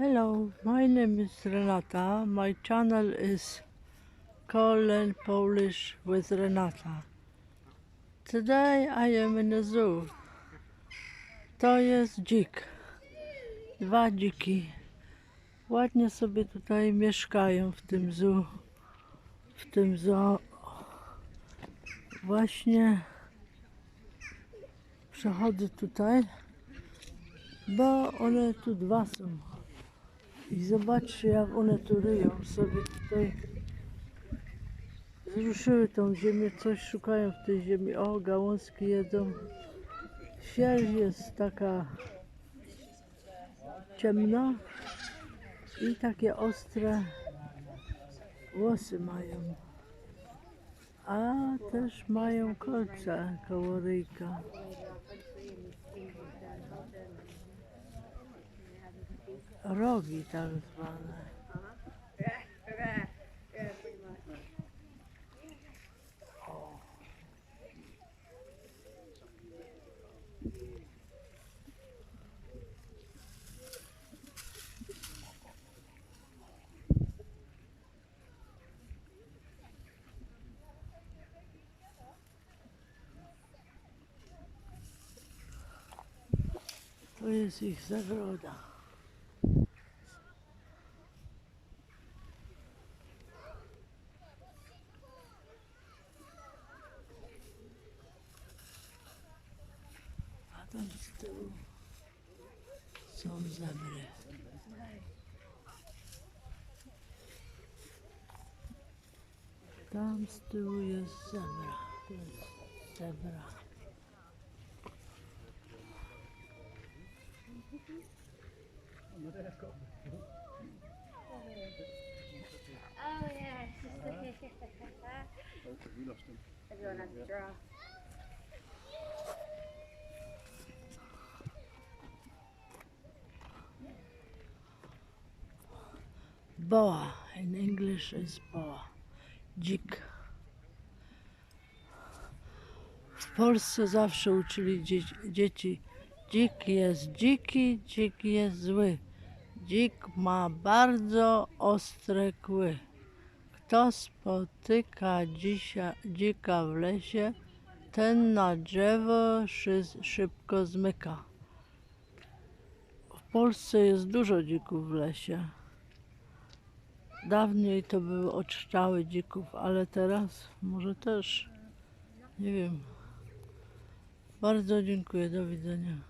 Hello, my name is Renata. My channel is Call Polish with Renata. Today I am in a zoo. To jest dzik. Dwa dziki. Ładnie sobie tutaj mieszkają w tym zoo. W tym zoo. Właśnie przechodzę tutaj, bo one tu dwa są. I zobaczcie, jak one tu ryją sobie tutaj. Zruszyły tą ziemię, coś szukają w tej ziemi. O, gałązki jedzą. Sierść jest taka ciemna i takie ostre włosy mają. A też mają kolce koło ryjka. Rogi tak zwane. To jest ich zagroda. Afeganistão, somos Abreu. Tam stoju zebra, zebra. Oh yeah, she's looking. Everyone has a. Boa. In English is boa. Dzik. W Polsce zawsze uczyli dzieci, dzik jest dziki, dzik jest zły. Dzik ma bardzo ostre kły. Kto spotyka dzisia, dzika w lesie, ten na drzewo szy, szybko zmyka. W Polsce jest dużo dzików w lesie. Dawniej to były oczczały dzików, ale teraz może też. Nie wiem. Bardzo dziękuję. Do widzenia.